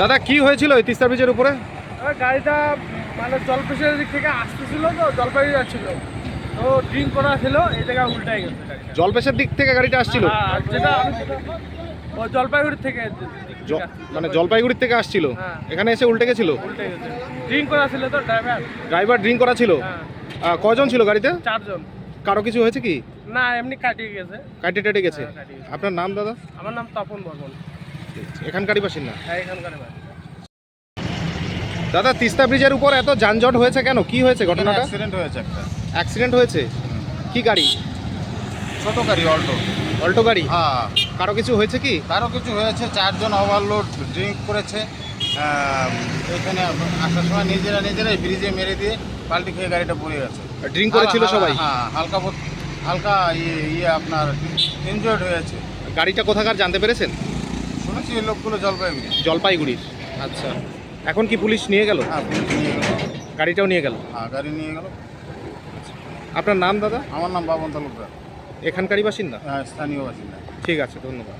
দাদা কি হয়েছিল এই তিস্তা ব্রিজের উপরে? গাড়িটা মানে জলপেশের দিক থেকে আসতেছিল তো জলপাইগুড়ি যাচ্ছিল। তো ড্রিঙ্ক করা ছিল এই জায়গায় উল্টাই গেছে জলপেশের দিক থেকে গাড়িটা আসছিল? আর যেটা ও জলপাইগুড়ি থেকে মানে জলপাইগুড়ির থেকে আসছিল? হ্যাঁ। এখানে এসে উল্টে গেছিল? ড্রিঙ্ক করা ছিল তো ড্রাইভার ড্রাইভার ড্রিঙ্ক করা ছিল? হ্যাঁ। কজন ছিল গাড়িতে? চারজন। কারও কিছু হয়েছে কি? না এমনি কাটিয়ে গেছে। কাটে টাটে হ্যাঁ, কাটিয়ে গেছে। আপনার নাম দাদা? আমার নাম তপন বর্মন। এখানকারই বাসিন্দা? হ্যাঁ দাদা তিস্তা ব্রিজের উপর এত যানজট হয়েছে কেন? কি হয়েছে ঘটনাটা? অ্যাক্সিডেন্ট হয়েছে একটা। অ্যাক্সিডেন্ট হয়েছে? কি গাড়ি? ছোট গাড়ি অল্টো। অল্টো গাড়ি? হ্যাঁ। কারও কিছু হয়েছে কি? কারও কিছু হয়েছে চারজন ওভারলোড ড্রিঙ্ক করেছে। এখানে আসার সময় নিজেরা নিজেরাই ব্রিজে মেরে দিয়ে পাল্টি খেয়ে গাড়িটা পড়ে গেছে। ড্রিঙ্ক করেছিল সবাই? হ্যাঁ হালকা হালকা ইয়ে ইয়ে আপনার ইনজয়েড হয়েছে। গাড়িটা কোথাকার জানতে পেরেছেন? শুনেছি এই লোকগুলো জলপাইগুড়ি। জলপাইগুড়ির। আচ্ছা। এখন কি পুলিশ নিয়ে গেল? হ্যাঁ পুলিশ নিয়ে গেল। গাড়িটাও নিয়ে গেল? হ্যাঁ গাড়ি নিয়ে গেল। আপনার নাম দাদা? আমার নাম বাবন তালুকদার। এখানকারই বাসিন্দা? হ্যাঁ, স্থানীয় বাসিন্দা। ঠিক আছে ধন্যবাদ।